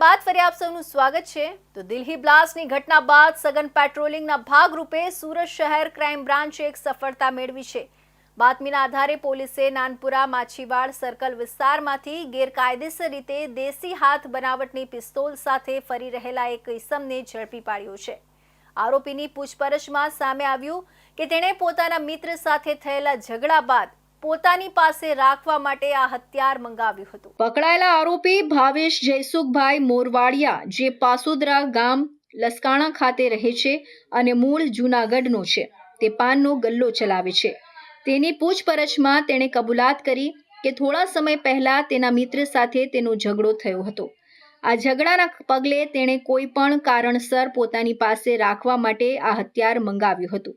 બાદ ફરી આપ સૌનું સ્વાગત છે. તો દિલ્હી બ્લાસ્ટની ઘટના બાદ સઘન પેટ્રોલિંગના ભાગરૂપે સુરત શહેર ક્રાઇમ બ્રાન્ચે એક સફળતા મેળવી છે. બાતમીના આધારે પોલીસે નાનપુરા, માછીવાડ, સર્કલ વિસ્તારમાંથી ગેરકાયદેસર રીતે દેશી હાથ બનાવટની પિસ્તોલ સાથે ફરી રહેલા એક ઇસમને ઝડપી પાડ્યો છે. આરોપીની પૂછપરછમાં સામે આવ્યું કે તેણે પોતાના મિત્ર સાથે થયેલા ઝઘડા બાદ પોતાની પાસે રાખવા માટે આ હથિયાર મંગાવ્યું હતું. પકડાયેલા આરોપી ભાવેશ જયસુખભાઈ મોરવાડિયા, જે પાસુદરા ગામ લસકાણા ખાતે રહે છે અને મૂળ જૂનાગઢનો છે. તે પાનનો ગલ્લો ચલાવે છે. તેની પૂછપરછમાં તેણે કબૂલાત કરી કે થોડા સમય પહેલા તેના મિત્ર સાથે તેનો ઝઘડો થયો હતો. આ ઝઘડાના પગલે તેણે કોઈ પણ કારણસર પોતાની પાસે રાખવા માટે આ હથિયાર મંગાવ્યું હતું.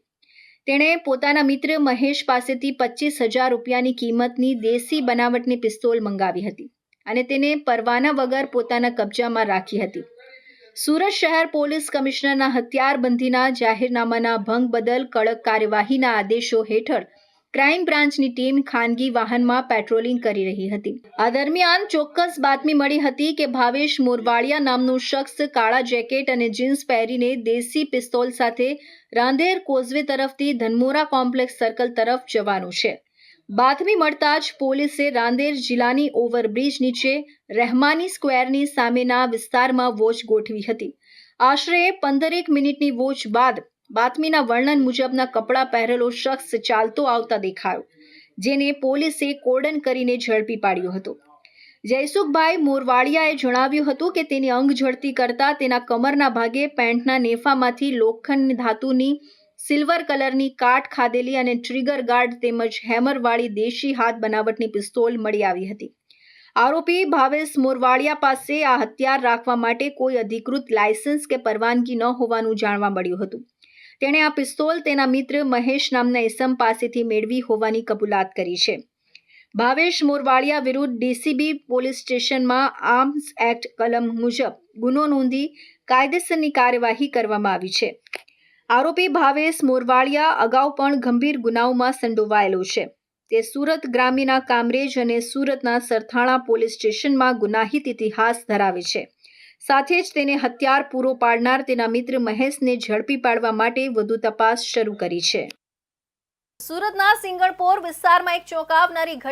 તેણે પોતાના મિત્ર મહેશ પાસેથી પચીસ હજાર રૂપિયાની કિંમતની દેશી બનાવટની પિસ્તોલ મંગાવી હતી અને તેને પરવાના વગર પોતાના કબજામાં રાખી હતી. સુરત શહેર પોલીસ કમિશનરના હથિયારબંધીના જાહેરનામાના ભંગ બદલ કડક કાર્યવાહીના આદેશો હેઠળ ક્રાઇમ બ્રાન્ચની ટીમ ખાનગી વાહનમાં પેટ્રોલિંગ કરી રહી હતી. આ દરમિયાન ચોક્કસ બાતમી મળી હતી કે ભાવેશ મોરવાડિયા નામનો શખ્સ કાળા જેકેટ અને જીન્સ પહેરીને દેશી પિસ્તોલ સાથે રાંદેર કોઝવે તરફથી ધનમોરા કોમ્પ્લેક્સ સર્કલ તરફ જવાનું છે. બાતમી મળતા જ પોલીસે રાંદેર જિલ્લાની ઓવરબ્રિજ નીચે રહેમાની સ્ક્વેરની સામેના વિસ્તારમાં વોચ ગોઠવી હતી. આશરે પંદરેક મિનિટની વોચ બાદ બાતમીના વર્ણન મુજબના કપડાં પહેરેલો શખ્સ ચાલતો આવતા દેખાયો, જેને પોલીસે કોર્ડન કરીને ઝડપી પાડ્યો હતો. જયસુખભાઈ મોરવાડિયાએ જણાવ્યું હતું કે તેની અંગ ઝડતી કરતા તેના કમરના ભાગે પેન્ટના નેફામાંથી લોખંડ ધાતુની સિલ્વર કલરની કાટ ખાધેલી અને ટ્રિગર ગાર્ડ તેમજ હેમરવાળી દેશી હાથ બનાવટની પિસ્તોલ મળી આવી હતી. આરોપી ભાવેશ મોરવાડિયા પાસે આ હથિયાર રાખવા માટે કોઈ અધિકૃત લાયસન્સ કે પરવાનગી ન હોવાનું જાણવા મળ્યું હતું. તેણે આ પિસ્તોલ તેના મિત્ર મહેશ નામના એસમ પાસેથી મેળવી હોવાની કબૂલાત કરી છે. ભાવેશ મોરવાડિયા વિરુદ્ધ ડીસીબી પોલીસ સ્ટેશનમાં આર્મ્સ એક્ટ કલમ મુજબ ગુનો નોંધી કાયદેસરની કાર્યવાહી કરવામાં આવી છે. આરોપી ભાવેશ મોરવાડિયા અગાઉ પણ ગંભીર ગુનાઓમાં સંડોવાયેલો છે. તે સુરત ગ્રામીના કામરેજ અને સુરતના સરથાણા પોલીસ સ્ટેશનમાં ગુનાહિત ઇતિહાસ ધરાવે છે. સાથે જ તેને હથિયાર પૂરો પાડનાર તેના મિત્ર મહેશને ઝડપી પાડવા માટે વધુ તપાસ શરૂ કરી છે. સુરતના સિંગણપોર વિસ્તારમાં એક ચોંકાવનારી ઘટના